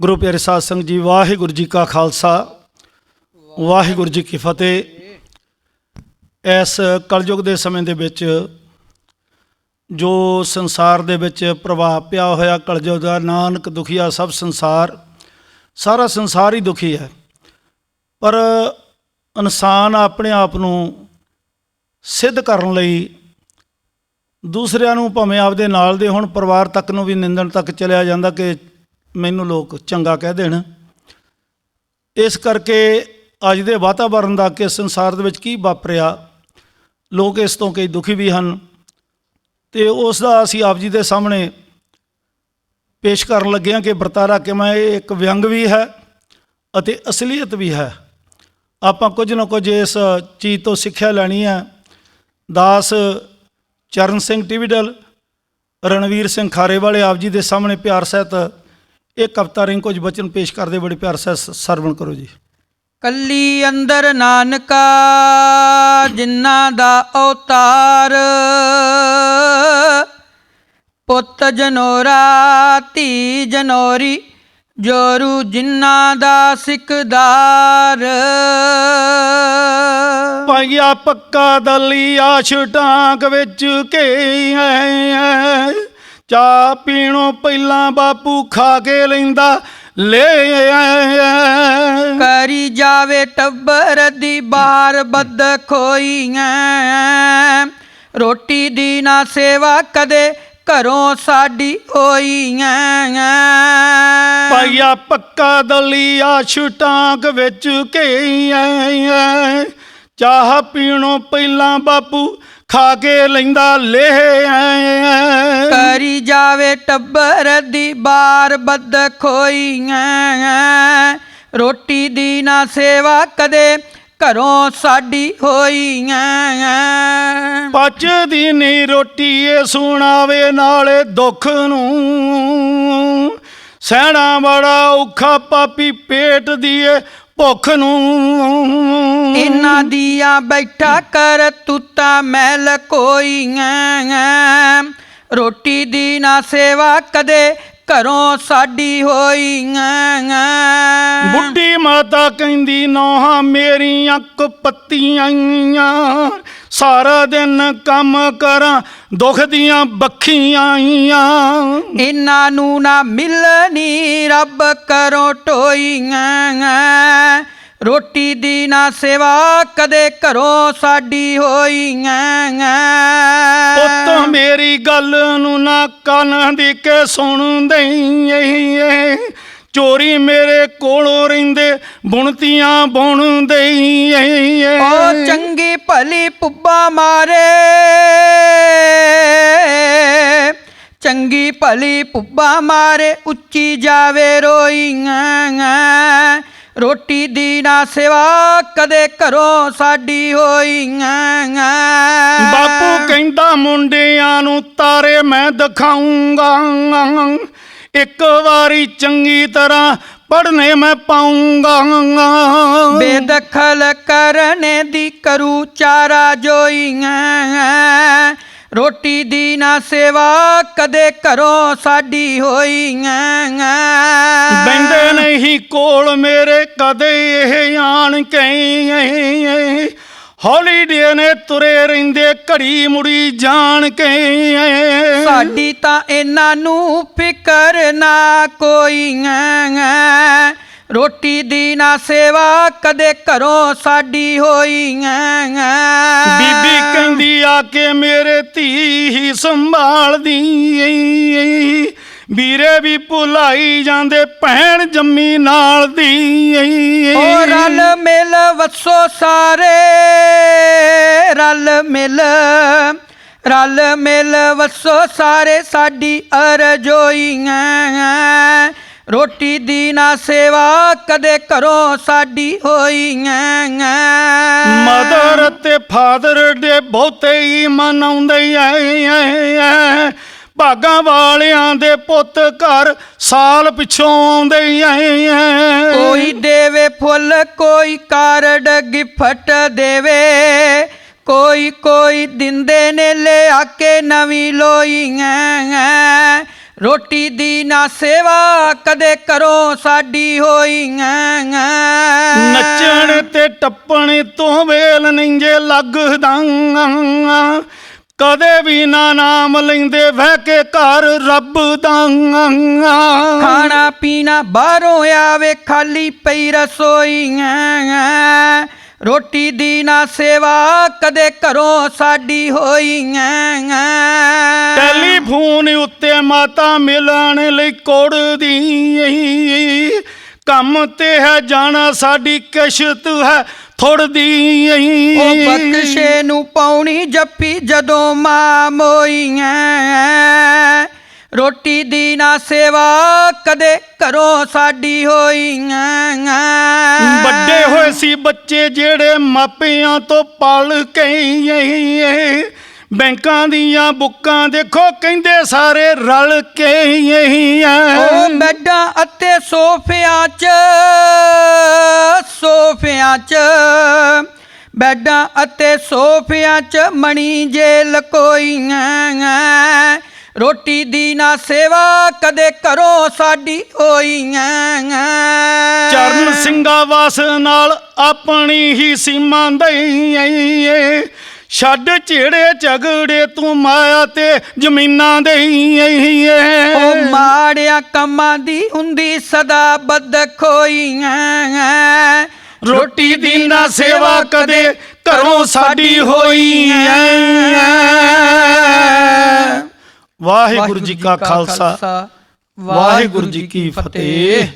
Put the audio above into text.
ਗੁਰੂ ਪਿਆਰੇ ਸਾਧ ਸੰਗਤ ਜੀ, ਵਾਹਿਗੁਰੂ ਜੀ ਕਾ ਖਾਲਸਾ, ਵਾਹਿਗੁਰੂ ਜੀ ਕੀ ਫਤਿਹ। ਇਸ ਕਲਯੁਗ ਦੇ ਸਮੇਂ ਦੇ ਵਿੱਚ ਜੋ ਸੰਸਾਰ ਦੇ ਵਿੱਚ ਪ੍ਰਭਾਵ ਪਿਆ ਹੋਇਆ, ਕਲਯੁਗ ਦਾ ਨਾਨਕ ਦੁਖੀਆ ਸਭ ਸੰਸਾਰ, ਸਾਰਾ ਸੰਸਾਰ ਹੀ ਦੁਖੀ ਹੈ। ਪਰ ਇਨਸਾਨ ਆਪਣੇ ਆਪ ਨੂੰ ਸਿੱਧ ਕਰਨ ਲਈ ਦੂਸਰਿਆਂ ਨੂੰ ਭਾਵੇਂ ਆਪਦੇ ਨਾਲ ਦੇ ਹੁਣ, ਪਰਿਵਾਰ ਤੱਕ ਨੂੰ ਵੀ ਨਿੰਦਣ ਤੱਕ ਚਲਿਆ ਜਾਂਦਾ ਕਿ ਮੈਨੂੰ ਲੋਕ ਚੰਗਾ ਕਹਿ ਦੇਣ। ਇਸ ਕਰਕੇ ਅੱਜ ਦੇ ਵਾਤਾਵਰਣ ਦਾ ਕਿ ਸੰਸਾਰ ਦੇ ਵਿੱਚ ਕੀ ਵਾਪਰਿਆ, ਲੋਕ ਇਸ ਤੋਂ ਕਈ ਦੁਖੀ ਵੀ ਹਨ ਤੇ ਉਸ ਦਾ ਅਸੀਂ ਆਪ ਜੀ ਦੇ ਸਾਹਮਣੇ ਪੇਸ਼ ਕਰਨ ਲੱਗੇ ਹਾਂ ਕਿ ਵਰਤਾਰਾ ਕਿਵੇਂ ਇਹ ਇੱਕ ਵਿਅੰਗ ਵੀ ਹੈ ਅਤੇ ਅਸਲੀਅਤ ਵੀ ਹੈ। ਆਪਾਂ ਕੁਝ ਨਾ ਕੁਝ ਇਸ ਚੀਜ਼ ਤੋਂ ਸਿੱਖਿਆ ਲੈਣੀ ਹੈ। ਦਾਸ ਚਰਨ ਸਿੰਘ ਟਿਵਿਡਲ, ਰਣਵੀਰ ਸਿੰਘ ਖਾਰੇ ਵਾਲੇ ਆਪ ਜੀ ਦੇ ਸਾਹਮਣੇ ਪਿਆਰ ਸਹਿਤ ਇਹ ਕਵਿਤਾ ਰਿੰਗ ਕੁਝ ਬਚਨ ਪੇਸ਼ ਕਰਦੇ ਬੜੇ ਪਿਆਰ ਸਹਿਤ ਸਰਵਣ ਕਰੋ ਜੀ। ਕੱਲੀ ਅੰਦਰ ਨਾਨਕਾ ਜਿਨ੍ਹਾਂ ਦਾ ਅਵਤਾਰ ਪੁੱਤ ਜਨੋਰਾ ਧੀ ਜਨੋਰੀ ਜੋਰੂ ਜਿਨ੍ਹਾਂ ਦਾ ਸਿਕਦਾਰ ਪਾਈਆ ਪੱਕਾ ਦਲੀ ਆਸ਼ ਟਾਂਕ ਵਿੱਚ ਕੇ ਆਏ ਚਾ ਪੀਣੋਂ ਪਹਿਲਾਂ ਬਾਪੂ ਖਾ ਕੇ ਲੈਂਦਾ ਲੈ ਕਰੀ ਜਾਵੇ ਟੱਬਰ ਦੀ ਬਾਹਰ ਬੱਦ ਖੋਈਆਂ ਰੋਟੀ ਦੀ ਨਾ ਸੇਵਾ ਕਦੇ ਘਰੋਂ ਸਾਡੀ ਹੋਈਆਂ ਪਾਈਆ ਪੱਕਾ ਦਲੀ ਆਸ਼ ਟਾਂਕ ਵਿੱਚ ਕੇ ਆਏ ਚਾਹ ਪੀਣੋਂ ਪਹਿਲਾਂ ਬਾਪੂ ਖਾ ਕੇ ਲੈਂਦਾ ਲੈ ਆਏ ਕਰੀ ਜਾਵੇ ਟੱਬਰ ਦੀ ਬਾਰ ਬੱਦ ਖੋਈਆਂ ਰੋਟੀ ਦੀ ਨਾ ਸੇਵਾ ਕਦੇ ਘਰੋਂ ਸਾਡੀ ਹੋਈਆਂ ਪਚਦੀ ਨੀ ਰੋਟੀ ਏ ਸੁਣਾਵੇ ਨਾਲੇ ਦੁੱਖ ਨੂੰ। ਸਹਿਣਾ ਬੜਾ ਔਖਾ ਪਾਪੀ ਪੇਟ ਦੀ ਏ ਭੁੱਖ ਨੂੰ। ਇਹਨਾਂ ਦੀਆਂ ਬੈਠਾ ਕਰ ਤੁੱਤਾ ਮੈਲ ਕੋਈਆਂ ਰੋਟੀ ਦੀ ਨਾ ਸੇਵਾ ਕਦੇ ਘਰੋਂ ਸਾਡੀ ਹੋਈਆਂ ਮਾਤਾ ਕਹਿੰਦੀ ਨੋਹਾਂ ਮੇਰੀਆਂ ਕੁਪੱਤੀਆਂ ਸਾਰਾ ਦਿਨ ਕੰਮ ਕਰਾਂ ਦੁੱਖ ਦੀਆਂ ਬੱਖੀਆਂ ਇਨਾਂ ਨੂੰ ਨਾ ਮਿਲਣੀ ਰੱਬ ਕਰੋ ਟੋਈਆਂ। ਰੋਟੀ ਦੀ ਨਾ ਸੇਵਾ ਕਦੇ ਘਰੋਂ ਸਾਡੀ ਹੋਈਆਂ। ਪੁੱਤ ਮੇਰੀ ਗੱਲ ਨੂੰ ਨਾ ਕੰਨ ਦੀ ਕੇ ਸੁਣਦੇ ਏ। ਚੋਰੀ ਮੇਰੇ ਕੋਲੋਂ ਰਹਿੰਦੇ ਬੁਣਤੀਆਂ ਬੁਣਦੇ ਏ ਉਹ ਚੰਗੀ ਭਲੀ ਪੁੱਬਾ ਮਾਰੇ। ਚੰਗੀ ਭਲੀ ਪੁੱਬਾ ਮਾਰੇ ਉੱਚੀ ਜਾਵੇ ਰੋਈਆਂ ਰੋਟੀ ਦੀ ਨਾ ਸੇਵਾ ਕਦੇ ਘਰੋਂ ਸਾਡੀ ਹੋਈਆਂ ਬਾਪੂ ਕਹਿੰਦਾ ਮੁੰਡਿਆਂ ਨੂੰ ਤਾਰੇ ਮੈਂ ਦਿਖਾਉਂਗਾ। ਇੱਕ ਵਾਰੀ ਚੰਗੀ ਤਰ੍ਹਾਂ ਪੜਨੇ ਮੈਂ ਪਾਉਂਗਾ। ਬੇਦਖਲ ਕਰਨੇ ਦੀ ਕਰੂ ਚਾਰਾ ਜੋਈਆਂ। ਰੋਟੀ ਦੀ ਨਾ ਸੇਵਾ ਕਦੇ ਘਰੋਂ ਸਾਡੀ ਹੋਈਆਂ। ਬੈਂਦੇ ਨਹੀਂ ਕੋਲ ਮੇਰੇ ਕਦੇ ਇਹ ਆਣ ਕੇ ਹੌਲੀਡੇ ਨੇ ਤੁਰੇ ਰਹਿੰਦੇ ਘੜੀ ਮੁੜੀ ਜਾਣ ਕੇ। ਸਾਡੀ ਤਾਂ ਇਹਨਾਂ ਨੂੰ ਫਿਕਰ ਨਾ ਕੋਈਆਂ ਰੋਟੀ ਦੀ ਨਾ ਸੇਵਾ ਕਦੇ ਘਰੋਂ ਸਾਡੀ ਹੋਈਆਂ ਬੀਬੀ ਕਹਿੰਦੀ ਆ ਕੇ ਮੇਰੇ ਧੀ ਹੀ ਸੰਭਾਲਦੀ ਵੀਰੇ ਵੀ ਭੁਲਾਈ ਜਾਂਦੇ ਭੈਣ ਜੰਮੀ ਨਾਲ ਦੀ। ਓ ਰਲ ਮਿਲ ਵਸੋ ਸਾਰੇ ਰਲ ਮਿਲ ਰਲ ਮਿਲ ਵਸੋ ਸਾਰੇ ਸਾਡੀ ਅਰਜੋਈਆਂ। ਰੋਟੀ ਦੀ ਨਾ ਸੇਵਾ ਕਦੇ ਘਰੋਂ ਸਾਡੀ ਹੋਈਆਂ। ਮਦਰ ਤੇ ਫਾਦਰ ਦੇ ਬਹੁਤੇ ਹੀ ਮਨਾਉਂਦੇ ਐ ਭਾਗਾਂ ਵਾਲਿਆਂ ਦੇ ਪੁੱਤ ਘਰ ਸਾਲ ਪਿਛੋਂ ਆਉਂਦੇ ਐ। ਕੋਈ ਦੇਵੇ ਫੁੱਲ ਕੋਈ ਕਾਰਡ ਗਿਫਟ ਦੇਵੇ। ਕੋਈ ਕੋਈ ਦਿੰਦੇ ਨੇ ਲਿਆ ਕੇ ਨਵੀਂ ਲੋਈਆਂ ਰੋਟੀ ਦੀ ਨਾ ਸੇਵਾ ਕਦੇ ਕਰੋ ਸਾਡੀ ਹੋਈਆਂ ਨੱਚਣ ਤੇ ਟੱਪਣ ਤੋਂ ਵੇਲ ਨਹੀਂ ਜੇ ਲੱਗਦਾ ਕਦੇ ਵੀ ਨਾ ਨਾਮ ਲੈਂਦੇ ਵਹਿ ਕੇ ਘਰ ਰੱਬ ਦਾ ਖਾਣਾ ਪੀਣਾ ਬਾਹਰੋਂ ਆਵੇ ਖਾਲੀ ਪਈ ਰਸੋਈਆਂ ਰੋਟੀ ਦੀ ਨਾ ਸੇਵਾ ਕਦੇ ਘਰੋਂ ਸਾਡੀ ਹੋਈਆਂ ਟੈਲੀਫੋਨ ਉੱਤੇ ਮਾਤਾ ਮਿਲਣ ਲਈ ਕੋੜਦੀ ਕੰਮ ਤੇ ਹੈ ਜਾਣਾ ਸਾਡੀ ਕਿਸ਼ਤ ਹੈ ਥੋੜਦੀ ਉਹ ਬਖਸ਼ੇ ਨੂੰ ਪਾਉਣੀ ਜੱਪੀ ਜਦੋਂ ਮਾਂ ਮੋਈਆਂ। ਰੋਟੀ ਦੀ ਨਾ ਸੇਵਾ ਕਦੇ ਘਰੋਂ ਸਾਡੀ ਹੋਈਆਂ। ਵੱਡੇ ਹੋਏ ਸੀ ਬੱਚੇ ਜਿਹੜੇ ਮਾਪਿਆਂ ਤੋਂ ਪਲ ਕੇ ਬੈਂਕਾਂ ਦੀਆਂ ਬੁੱਕਾਂ ਦੇਖੋ ਕਹਿੰਦੇ ਸਾਰੇ ਰਲ ਕੇ ਉਹ ਬੈੱਡਾਂ ਅਤੇ ਸੋਫਿਆਂ 'ਚ ਸੋਫਿਆਂ 'ਚ ਬੈੱਡਾਂ ਅਤੇ ਸੋਫਿਆਂ 'ਚ ਮਣੀ ਜੇ ਲਕੋਈਆਂ ਰੋਟੀ ਦੀ ਨਾ ਸੇਵਾ ਕਦੇ ਕਰੋ ਸਾਡੀ ਹੋਈਆਂ ਚਰਨ ਸਿੰਘਾ ਵਾਸ ਨਾਲ ਆਪਣੀ ਹੀ ਸੀਮਾ ਦਈਏ। ਛੱਡ ਝੇੜੇ ਝਗੜੇ ਤੂੰ ਮਾਇਆ ਤੇ ਜ਼ਮੀਨਾਂ ਦੇਈਏ ਉਹ ਮਾੜਿਆਂ ਕੰਮਾਂ ਦੀ ਹੁੰਦੀ ਸਦਾ ਬਦਖੋਈਆਂ ਰੋਟੀ ਦੀ ਨਾ ਸੇਵਾ ਕਦੇ ਘਰੋਂ ਸਾਡੀ ਹੋਈ ਐ ਵਾਹਿਗੁਰੂ ਜੀ ਕਾ ਖਾਲਸਾ ਵਾਹਿਗੁਰੂ ਜੀ ਕੀ ਫਤਿਹ।